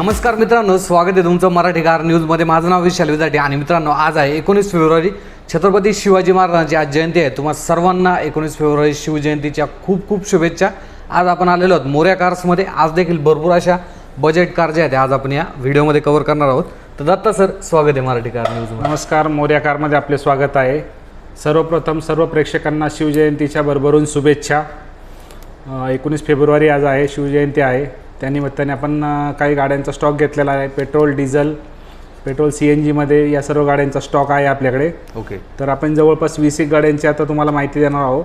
नमस्कार मित्रांनो स्वागत आहे तुमचं मराठी कार न्यूजमध्ये. माझं नाव विशाल विजाटे आणि मित्रांनो आज आहे एकोणीस फेब्रुवारी. छत्रपती शिवाजी महाराजांची आज जयंती आहे. तुम्हा सर्वांना एकोणीस फेब्रुवारी शिवजयंतीच्या खूप खूप शुभेच्छा. आज आपण आलेलो आहोत मोऱ्या कार्समध्ये. आज देखील भरपूर अशा बजेट कार ज्या आहेत आज आपण या व्हिडिओमध्ये कव्हर करणार आहोत. तर दत्ता सर स्वागत आहे मराठी कार न्यूज नमस्कार मोर्या कारमध्ये आपले स्वागत आहे. सर्वप्रथम सर्व प्रेक्षकांना शिवजयंतीच्या भरभरून शुभेच्छा. एकोणीस फेब्रुवारी आज आहे शिवजयंती आहे. त्यानिमित्ताने आपण काही गाड्यांचा स्टॉक घेतलेला आहे. Petrol diesel petrol C N जीमध्ये या सर्व गाड्यांचा स्टॉक आहे आपल्याकडे. ओके. तर आपण जवळपास वीस एक गाड्यांची आता तुम्हाला माहिती देणार आहोत.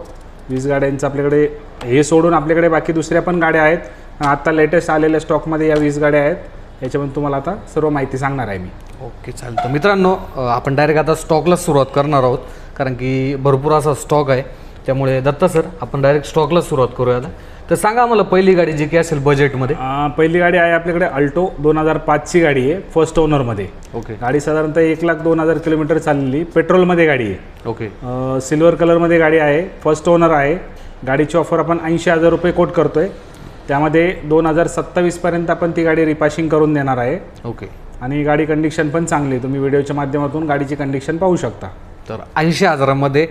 वीस गाड्यांचं आपल्याकडे हे सोडून आपल्याकडे बाकी दुसऱ्या पण गाड्या आहेत. आत्ता लेटेस्ट आलेल्या स्टॉकमध्ये या वीस गाड्या आहेत. याच्यामध्ये तुम्हाला आता सर्व माहिती सांगणार आहे मी. ओके चालेल तर मित्रांनो आपण डायरेक्ट आता स्टॉकला सुरुवात करणार आहोत. कारण की भरपूर असा स्टॉक आहे. त्यामुळे दत्ता सर आपण डायरेक्ट स्टॉकला सुरुवात करूया आता तर सांगा आम्हाला पहिली गाडी जी की असेल बजेटमध्ये पहिली गाडी आहे आपल्याकडे अल्टो दोन हजार पाचची गाडी आहे फर्स्ट ओनरमध्ये ओके. गाडी साधारणतः एक लाख दोन हजार किलोमीटर चाललेली पेट्रोलमध्ये गाडी आहे. ओके. सिल्वर कलरमध्ये गाडी आहे फर्स्ट ओनर आहे. गाडीची ऑफर आपण ऐंशी हजार रुपये कोट करतोय. त्यामध्ये दोन हजार सत्तावीसपर्यंत आपण ती गाडी रिपाशिंग करून देणार आहे. ओके. आणि गाडी कंडिशन पण चांगली आहे. तुम्ही व्हिडिओच्या माध्यमातून गाडीची कंडिशन पाहू शकता. तर ऐंशी हजारामध्ये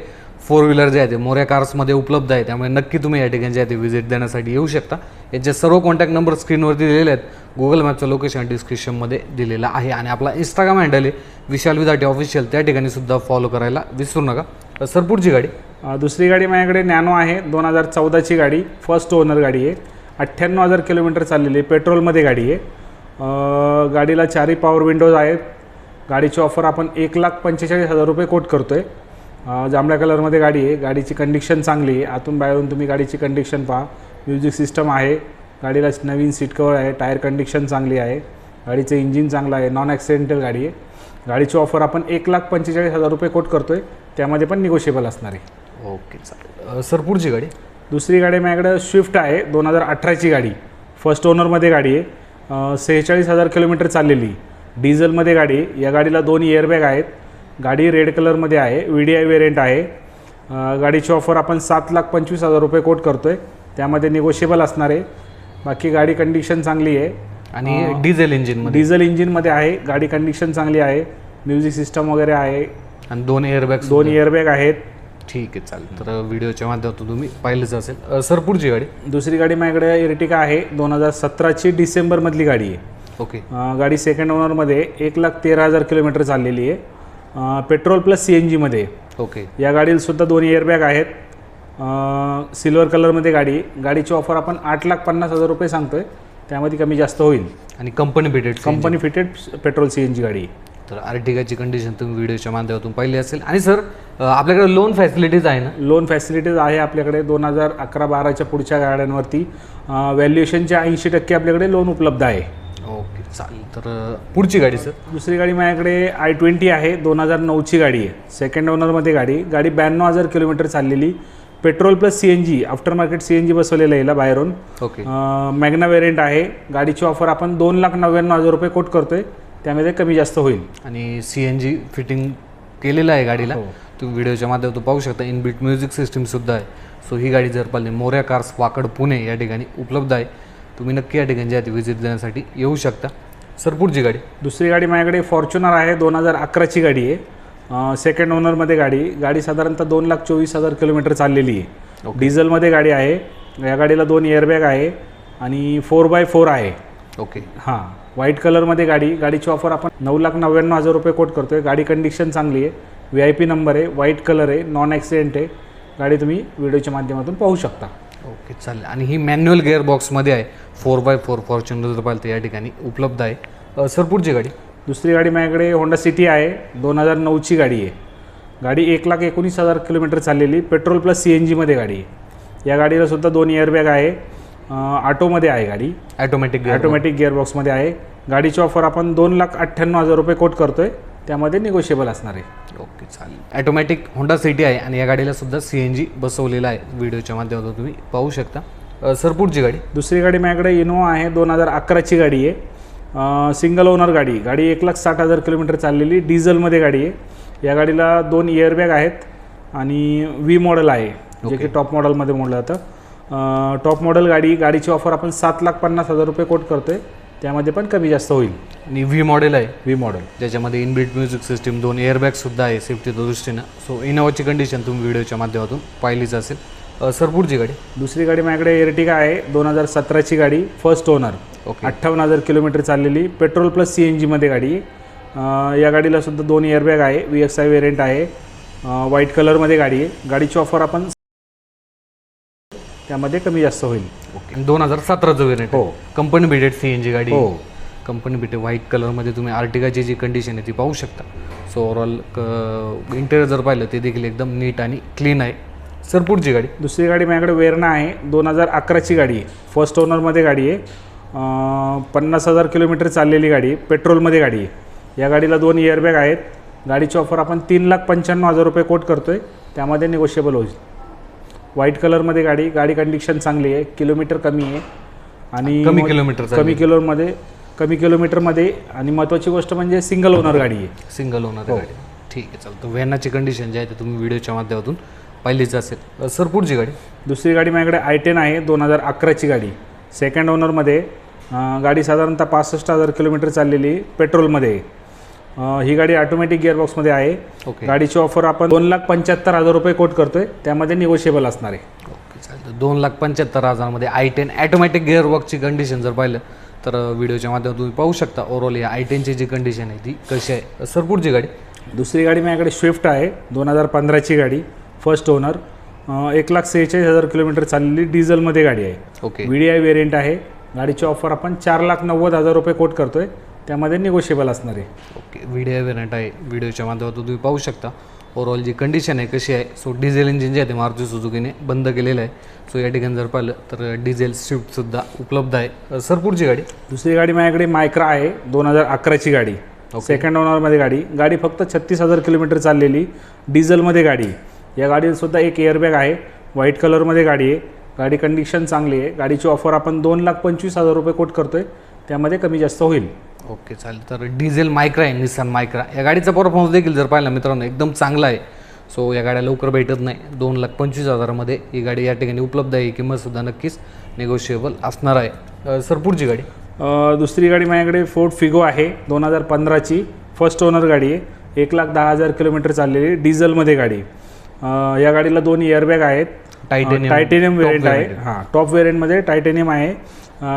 फोर व्हीलर जे आहे ते मोऱ्या कार्समध्ये उपलब्ध आहे. त्यामुळे नक्की तुम्ही या ठिकाणी जे आहे ते व्हिजिट देण्यासाठी येऊ शकता. याचे सर्व कॉन्टॅक्ट नंबर स्क्रीनवरती दिलेले आहेत. गुगल मॅपचं लोकेशन डिस्क्रिप्शनमध्ये दिलेलं आहे. आणि आपला इंस्टाग्राम हँडल आहे विशाल विदाटे ऑफिशियल त्या ठिकाणी सुद्धा फॉलो करायला विसरू नका. तर सर पुढची गाडी. दुसरी गाडी माझ्याकडे नॅनो आहे. दोन हजार चौदाची गाडी. फर्स्ट ओनर गाडी आहे. अठ्ठ्याण्णव हजार किलोमीटर चाललेली आहे. पेट्रोलमध्ये गाडी आहे. गाडीला चारही पॉवर विंडोज आहेत. गाडीची ऑफर आपण एक लाख पंचेचाळीस हजार रुपये कोट करतो आहे जांभळ्या कलरमध्ये गाडी आहे. गाडीची कंडिशन चांगली आहे. आतून बाहेरून तुम्ही गाडीची कंडिशन पहा. म्युझिक सिस्टम आहे. गाडीला नवीन सीट कवर आहे. टायर कंडिशन चांगली आहे. गाडीचं इंजिन चांगलं आहे. नॉन ॲक्सिडेंटल गाडी आहे. गाडीची ऑफर आपण एक लाख पंचेचाळीस हजार रुपये कोट करतो आहे त्यामध्ये पण निगोशिएबल असणार आहे. ओके चालेल. सर पुढची गाडी? दुसरी गाडी माझ्याकडे स्विफ्ट आहे. दोन हजार अठराची गाडी. फर्स्ट ओनरमध्ये गाडी आहे. सेहेचाळीस हजार किलोमीटर चाललेली. डिझेलमध्ये गाडी आहे. या गाडीला दोन एअरबॅग आहेत. गाडी रेड कलरमध्ये आहे व्ही डी आय वेरियंट आहे. गाडीची ऑफर आपण सात लाख पंचवीस हजार रुपये कोट करतो आहे त्यामध्ये निगोशिएबल असणार आहे. बाकी गाडी कंडिशन चांगली आहे. आणि डिझेल इंजिनमध्ये डिझेल इंजिनमध्ये आहे. गाडी कंडिशन चांगली आहे. म्युझिक सिस्टम वगैरे आहे. आणि दोन एअरबॅग्स दोन एअरबॅग आहेत. ठीक आहे चालेल. तर व्हिडिओच्या माध्यमातून तुम्ही पाहिलंच असेल. सर पुढची गाडी? दुसरी गाडी माझ्याकडे इर्टिका आहे. दोन हजार सतराची डिसेंबरमधली गाडी आहे. ओके. गाडी सेकंड ओनरमध्ये एक लाख तेरा हजार किलोमीटर चाललेली आहे. पेट्रोल प्लस सी एन जीमध्ये ओके. या गाडीला सुद्धा दोन एअरबॅग आहेत. सिल्वर कलरमध्ये गाडी. गाडीची ऑफर आपण आठ लाख पन्नास हजार रुपये सांगतोय. त्यामध्ये कमी जास्त होईल. आणि company भेटेड company fitted petrol C N G गाडी. तर आर्टिकाची कंडिशन तुम्ही व्हिडिओच्या माध्यमातून पाहिली असेल. आणि सर आपल्याकडे लोन फॅसिलिटीज आहे ना? लोन फॅसिलिटीज आहे आपल्याकडे. दोन हजार अकरा बाराच्या पुढच्या गाड्यांवरती व्हॅल्युएशनच्या ऐंशी टक्के आपल्याकडे लोन उपलब्ध आहे. ओके. चालेल. तर पुढची गाडी सर? दुसरी गाडी माझ्याकडे आय ट्वेंटी आहे दोन हजार नऊची गाडी आहे. सेकंड ओनरमध्ये गाडी. गाडी ब्याण्णव हजार किलोमीटर चाललेली. Petrol plus C N G after market C N G बसवलेलं आहे याला बाहेरून. ओके. मॅग्ना वेरियंट आहे. गाडीची ऑफर आपण दोन लाख नव्याण्णव हजार रुपये कोट करतोय. त्यामध्ये कमी जास्त होईल. आणि सी एन जी फिटिंग केलेलं आहे गाडीला. हो. तुम्ही व्हिडिओच्या माध्यमातून पाहू शकता. इनबिल्ट म्युझिक सिस्टीमसुद्धा आहे. सो ही गाडी जर पाहिली मोऱ्या कार्स वाकड पुणे या ठिकाणी उपलब्ध आहे. तुम्ही नक्की या ठिकाणी जे आहे व्हिजिट देण्यासाठी येऊ शकता. सर पुढची गाडी. दुसरी गाडी माझ्याकडे फॉर्च्युनर आहे दोन हजार अकराची गाडी आहे. सेकंड ओनरमध्ये गाडी. गाडी साधारणतः दोन लाख चोवीस हजार किलोमीटर चाललेली आहे. डिझेलमध्ये गाडी आहे. या गाडीला दोन एअरबॅग आहे आणि फोर बाय फोर आहे. ओके. हां. व्हाईट कलरमध्ये गाडी. गाडीची ऑफर आपण नऊ लाख नव्याण्णव हजार रुपये कोट करतोय. गाडी कंडिशन चांगली आहे. व्ही आय पी नंबर आहे. व्हाईट कलर आहे. नॉन ॲक्सिडेंट आहे. गाडी तुम्ही व्हिडिओच्या माध्यमातून पाहू शकता. ओके चालेल. आणि ही मॅन्युअल गिअर बॉक्समध्ये आहे. फोर बाय फोर फॉर्च्युनर जर पाहिलं तर या ठिकाणी उपलब्ध आहे. सर पुढची गाडी? दुसरी गाडी माझ्याकडे होंडा सिटी आहे. दोन हजार नऊची गाडी आहे. गाडी एक लाख एकोणीस हजार किलोमीटर चाललेली. पेट्रोल प्लस सी एन जीमध्ये गाडी आहे. या गाडीला सुद्धा दोन एअरबॅग आहे. ऑटोमध्ये आहे गाडी. ॲटोमॅटिक ऑटोमॅटिक गिअरबॉक्समध्ये आहे. गाडीची ऑफर आपण दोन लाख अठ्ठ्याण्णव हजार रुपये कोट करतोय. त्यामध्ये निगोशिएबल असणार आहे. ओके चालेल. ॲटोमॅटिक होंडा सिटी आहे आणि या गाडीला सुद्धा सी एन जी बसवलेला आहे. व्हिडिओच्या माध्यमातून तुम्ही पाहू शकता. सर पुढची गाडी? दुसरी गाडी माझ्याकडे इनोवा आहे. दोन हजार अकराची गाडी आहे. सिंगल ओनर गाडी. गाडी एक लाख साठ हजार किलोमीटर चाललेली डिझेलमध्ये गाडी आहे. या गाडीला दोन एअरबॅग आहेत आणि व्ही मॉडेल आहे जे की टॉप मॉडेलमध्ये मोडलं जातं. टॉप मॉडेल गाडी गाडीची ऑफर आपण सात लाख पन्नास हजार रुपये कोट करतोय. त्यामध्ये पण कमी जास्त होईल. आणि व्ही मॉडेल आहे. व्ही मॉडेल ज्याच्यामध्ये इनबिल्ट म्युझिक सिस्टीम दोन एअरबॅगसुद्धा आहे सेफ्टीच्या दृष्टीनं. सो इनोवाची कंडिशन तुम्ही व्हिडिओच्या माध्यमातून पाहिलीच असेल. सर पुढची गाडी? दुसरी गाडी माझ्याकडे एर्टिगा आहे? दोन हजार सतराची गाडी फर्स्ट ओनर ओके अठ्ठावन्न हजार किलोमीटर चाललेली. पेट्रोल प्लस सी एन जीमध्ये गाडी. आहे अं, या गाडीला सुद्धा दोन एअरबॅग आहे. व्ही एक्स आय वेरियंट आहे. व्हाईट कलरमध्ये गाडी आहे. गाडीची ऑफर आपण त्यामध्ये कमी जास्त होईल. ओके दोन हजार सतराचं वेरियंट हो. कंपनी बिटेड सी एन जी गाडी. हो. कंपनी बिटेड व्हाईट कलरमध्ये तुम्ही आर्टिकाची जी कंडिशन आहे ती पाहू शकता. सो ओव्हरऑल इंटेरियर जर पाहिलं ते देखील एकदम नीट आणि क्लीन आहे. सर पुढची गाडी. दुसरी गाडी माझ्याकडे वेरणा आहे. दोन हजार अकराची गाडी आहे. फर्स्ट ओनरमध्ये गाडी आहे. पन्नास हजार किलोमीटर चाललेली गाडी आहे. पेट्रोलमध्ये गाडी आहे. या गाडीला दोन एअरबॅग आहेत. गाडीची ऑफर आपण तीन लाख पंच्याण्णव हजार रुपये कोट करतो आहे त्यामध्ये निगोशिएबल होईल. व्हाईट कलरमध्ये गाडी गाडी कंडिशन चांगली आहे. किलोमीटर कमी आहे. आणि कमी किलोमीटर कमी किलोमध्ये कमी किलोमीटरमध्ये आणि महत्त्वाची गोष्ट म्हणजे सिंगल ओनर गाडी आहे. सिंगल ओनर गाडी. ठीक आहे चालतं. व्हॅनाची कंडिशन जी आहे ते तुम्ही व्हिडिओच्या माध्यमातून पाहिलीच असेल. सर पुढची गाडी? दुसरी गाडी माझ्याकडे आय टेन आहे दोन हजार अकराची गाडी. सेकंड ओनरमध्ये गाडी साधारणतः पासष्ट हजार किलोमीटर चाललेली पेट्रोलमध्ये. आहे. ही गाडी ऑटोमॅटिक गिअरबॉक्समध्ये आहे. ओके. गाडीची ऑफर आपण दोन लाख पंच्याहत्तर हजार रुपये कोट करतोय. त्यामध्ये निगोशिएबल असणार आहे. ओके चालतं दोन लाख पंच्याहत्तर हजारामध्ये आय टेन ॲटोमॅटिक गिअर वॉकची कंडिशन जर पाहिलं तर व्हिडिओच्या माध्यमातून तुम्ही पाहू शकता ओव्हरऑल या आय टेनची जी कंडिशन आहे ती कशी आहे. सर पुढची गाडी? दुसरी गाडी माझ्याकडे स्विफ्ट आहे दोन हजार पंधराची गाडी. फर्स्ट ओनर एक लाख सेहेचाळीस हजार किलोमीटर चाललेली डिझेलमध्ये गाडी आहे. Okay. V D I variant आहे. गाडीची ऑफर आपण चार लाख नव्वद हजार रुपये कोट करतोय. त्यामध्ये निगोशिएबल असणार आहे. ओके. व्हिडिओ व्हेरियंट आहे. व्हिडिओच्या माध्यमातून तुम्ही पाहू शकता. ओव्हरऑल जी कंडिशन आहे कशी आहे? सो डिझेल इंजिन जे आहे ते मारुती सुझुकीने बंद केलेलं आहे. सो या ठिकाणी जर पाहिलं तर डिझेल स्विफ्टसुद्धा उपलब्ध आहे. सर पुढची गाडी? दुसरी गाडी माझ्याकडे मायक्रा आहे. दोन हजार अकराची गाडी. सेकंड ओनरमध्ये गाडी. गाडी फक्त छत्तीस हजार किलोमीटर चाललेली डिझेलमध्ये गाडी. या गाडीला सुद्धा एक एअरबॅग आहे. व्हाईट कलरमध्ये गाडी आहे. गाडी कंडिशन चांगली आहे. गाडीची ऑफर आपण दोन लाख पंचवीस हजार रुपये कोट करतोय. त्यामध्ये कमी जास्त होईल. ओके चालेल. तर डिझेल मायक्रा आहे निसान मायक्रा या गाडीचा परफॉर्मन्स देखील जर पाहिला मित्रांनो एकदम चांगला आहे. सो या गाड्या लवकर भेटत नाही. दोन लाख पंचवीस हजारामध्ये ही गाडी या ठिकाणी उपलब्ध आहे. किंमतसुद्धा नक्कीच निगोशिएबल असणार आहे. सर पुढची गाडी? दुसरी गाडी माझ्याकडे फोर्ड फिगो आहे. दोन हजार पंधराची. फर्स्ट ओनर गाडी आहे. एक लाख दहा हजार किलोमीटर चाललेली डिझेलमध्ये गाडी अ, या गाडीला दोन एअरबॅग आहेत. टायटेनियम टायटेनियम वेरियंट आहे. हां टॉप वेरियंटमध्ये टायटेनियम आहे.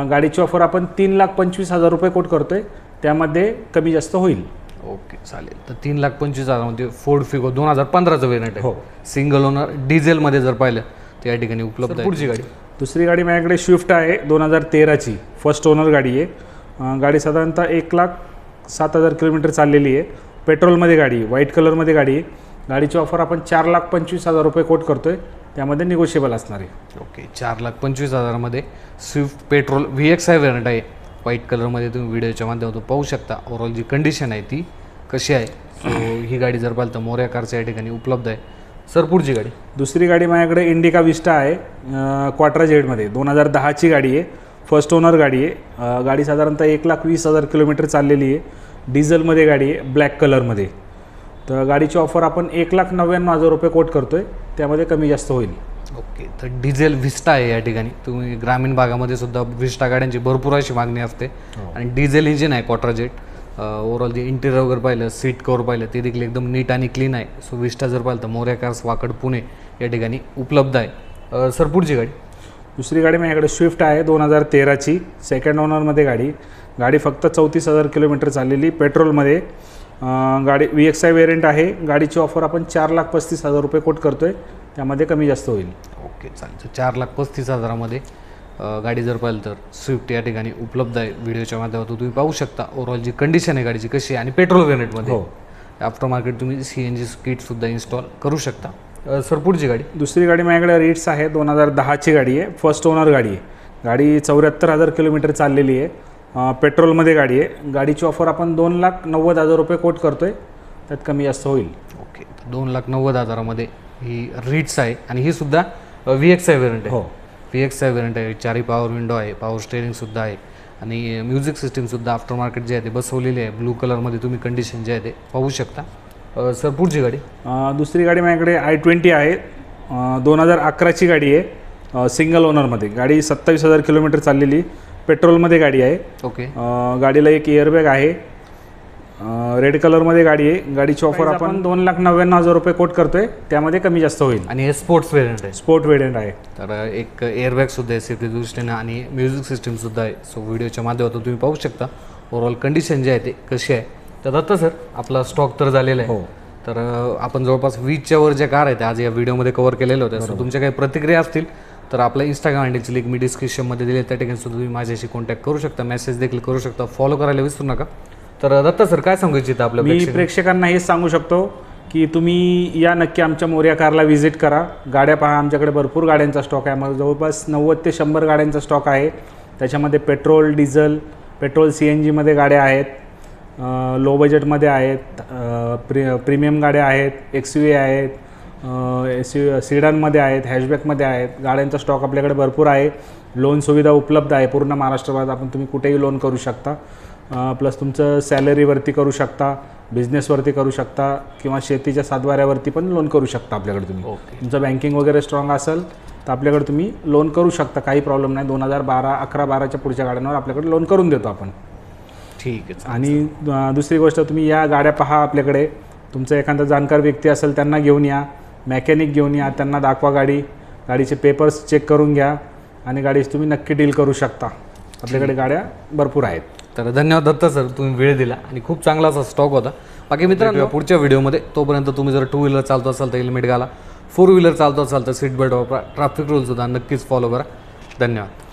गाडीची ऑफर आपण तीन लाख पंचवीस हजार रुपये कोट करतोय. त्यामध्ये कमी जास्त होईल. ओके चालेल. तर तीन लाख पंचवीस हजारामध्ये फोर्ड फिगो दोन हजार पंधराचं व्हेरियंट आहे. हो. सिंगल ओनर डिझेलमध्ये जर पाहिलं तर या ठिकाणी उपलब्ध आहे. पुढची गाडी. दुसरी गाडी माझ्याकडे स्विफ्ट आहे दोन हजार तेराची. फर्स्ट ओनर गाडी आहे. गाडी साधारणतः एक लाख सात हजार किलोमीटर चाललेली आहे. पेट्रोलमध्ये गाडी आहे व्हाईट कलरमध्ये गाडी आहे. गाडीची ऑफर आपण चार लाख पंचवीस हजार रुपये कोट करतोय. त्यामध्ये निगोशिएबल असणार आहे. ओके चार लाख पंचवीस हजारामध्ये Swift petrol V X I variant आहे. व्हाईट कलरमध्ये तुम्ही व्हिडिओच्या माध्यमातून पाहू शकता. ओव्हरऑल जी कंडिशन आहे ती कशी आहे? सो ही गाडी जर पाहिलं तर मोर्या कारच्या या ठिकाणी उपलब्ध आहे. सर पुढची गाडी. दुसरी गाडी माझ्याकडे इंडिका विस्टा आहे. क्वाट्रा जेडमध्ये दोन हजार दहाची गाडी आहे. फर्स्ट ओनर गाडी आहे. गाडी साधारणतः एक लाख वीस हजार किलोमीटर चाललेली आहे. डिझेलमध्ये गाडी आहे. ब्लॅक कलरमध्ये तर गाडीची ऑफर आपण एक लाख नव्याण्णव हजार रुपये कोट करतोय. त्यामध्ये कमी जास्त होईल. ओके तर डिझेल व्हिस्टा आहे या ठिकाणी. तुम्ही ग्रामीण भागामध्ये सुद्धा व्हिस्टा गाड्यांची भरपूर अशी मागणी असते. आणि डिझेल इंजिन आहे क्वाट्राजेट ओव्हरऑल जे इंटिरियर वगैरे पाहिलं सीट कवर पाहिलं ते देखील एकदम नीट आणि क्लीन आहे. सो व्हिस्टा जर पाहिलं तर मोर्या कार्स वाकड पुणे या ठिकाणी उपलब्ध आहे. सर पुढची गाडी. दुसरी गाडी माझ्याकडे स्विफ्ट आहे दोन हजार तेराची. सेकंड ओनरमध्ये गाडी. गाडी फक्त चौतीस हजार किलोमीटर चाललेली. पेट्रोलमध्ये गाडी व्ही एक्स आय वेरियंट आहे. गाडीची ऑफर आपण चार लाख पस्तीस हजार रुपये कोट करतोय. त्यामध्ये कमी जास्त होईल. ओके चालेल. चार लाख पस्तीस हजारामध्ये गाडी जर पाहिलं तर स्विफ्ट या ठिकाणी उपलब्ध आहे. व्हिडिओच्या माध्यमातून तुम्ही पाहू शकता. ओव्हरऑल जी कंडिशन आहे गाडीची कशी आहे आणि पेट्रोल व्हेरियंटमध्ये हो. आफ्टर मार्केट तुम्ही सी एन जी किटसुद्धा इन्स्टॉल करू शकता. सर पुढची गाडी. दुसरी गाडी माझ्याकडे रीट्स आहे. दोन हजार दहाची गाडी आहे. फर्स्ट ओनर गाडी आहे. गाडी चौऱ्याहत्तर हजार किलोमीटर चाललेली आहे. पेट्रोलमध्ये गाडी आहे. गाडीची ऑफर आपण दोन लाख नव्वद हजार रुपये कोट करतोय. त्यात कमी जास्त होईल. ओके. दोन लाख नव्वद हजारामध्ये ही रीट्स आहे आणि ही सुद्धा व्ही एक्स आय व्हेरियंट आहे. हो. व्ही एक्स आय व्हेरियंट आहे. चारही पॉवर विंडो आहे. पॉवर स्टेअरिंगसुद्धा आहे. आणि म्युझिक सिस्टीमसुद्धा आफ्टर मार्केट जे आहे ते बसवलेली आहे. ब्लू कलरमध्ये तुम्ही कंडिशन जे आहे ते पाहू शकता. सर पुढची गाडी? दुसरी गाडी माझ्याकडे आय ट्वेंटी आहे. दोन हजार अकराची गाडी आहे. सिंगल ओनरमध्ये गाडी सत्तावीस हजार किलोमीटर चाललेली. पेट्रोलमध्ये गाडी आहे. ओके. गाडीला एक एअरबॅग आहे. रेड कलरमध्ये गाडी आहे. गाडीची ऑफर आपण दोन लाख नव्याण्णव हजार रुपये कोट करतोय. त्यामध्ये कमी जास्त होईल. आणि हे स्पोर्ट्स वेरियंट आहे. स्पोर्ट वेरियंट आहे. तर एक एअरबॅग सुद्धा आहे सेफ्टी दृष्टीने आणि म्युझिक सिस्टीम सुद्धा आहे. सो व्हिडिओच्या माध्यमातून तुम्ही पाहू शकता. ओव्हरऑल कंडिशन जे आहे ते कशी आहे. तर दत्त सर आपला स्टॉक तर झालेला आहे. हो. तर आपण जवळपास वीसच्या वर ज्या कार आहेत आज या व्हिडिओमध्ये कव्हर केलेल्या होत्या. सो तुमच्या काही प्रतिक्रिया असतील तर आपल्या इंस्टाग्राम हँडलची लिंक मी डिस्क्रिप्शनमध्ये दिली. त्या ठिकाणी सुद्धा तुम्ही माझ्याशी कॉन्टॅक्ट करू शकता. मेसेज देखील करू शकता. फॉलो करायला विसरू नका. तर दत्त सर काय सांगू इच्छिता आपल्या मी प्रेक्षक- प्रेक्षकांना हेच सांगू शकतो की तुम्ही या नक्की आमच्या मोर्या कारला व्हिजिट करा. गाड्या पहा. आमच्याकडे भरपूर गाड्यांचा स्टॉक आहे. मग जवळपास नव्वद ते शंभर गाड्यांचा स्टॉक आहे. त्याच्यामध्ये petrol diesel petrol C N जीमध्ये गाड्या आहेत. लो बजेटमध्ये आहेत. प्री प्रीमियम गाड्या आहेत. एक्स यू आहेत. यू सिडानमध्ये आहेत हॅशबॅकमध्ये आहेत गाड्यांचा स्टॉक आपल्याकडे भरपूर आहे लोन सुविधा उपलब्ध आहे पूर्ण महाराष्ट्रभरात आपण तुम्ही कुठेही लोन करू शकता. प्लस तुमचं सॅलरीवरती करू शकता बिझनेसवरती करू शकता किंवा शेतीच्या सातबाऱ्यावरती पण लोन करू शकता आपल्याकडे तुम्ही. ओके तुमचं बँकिंग वगैरे स्ट्रॉंग असेल तर आपल्याकडे तुम्ही लोन करू शकता काही प्रॉब्लेम नाही. दोन हजार बारा अकरा बाराच्या पुढच्या गाड्यांवर आपल्याकडे लोन करून देतो आपण. ठीक आहे. आणि दुसरी गोष्ट तुम्ही या गाड्या पहा आपल्याकडे. तुमचं एखादा जाणकार व्यक्ती असेल त्यांना घेऊन या. मॅकॅनिक घेऊन या त्यांना दाखवा गाडी. गाडीचे पेपर्स चेक करून घ्या आणि गाडीची तुम्ही नक्की डील करू शकता. आपल्याकडे गाड्या भरपूर आहेत. तर धन्यवाद दत्त सर तुम्ही वेळ दिला आणि खूप चांगला असा स्टॉक होता. बाकी मित्रांनो पुढच्या व्हिडिओमध्ये. तोपर्यंत तुम्ही जर टू व्हीलर चालतो असाल तर हेल्मेट घाला. फोर व्हीलर चालतो असाल तर सीट बेल्ट वापरा. ट्रॅफिक रूल सुद्धा नक्कीच फॉलो करा. धन्यवाद.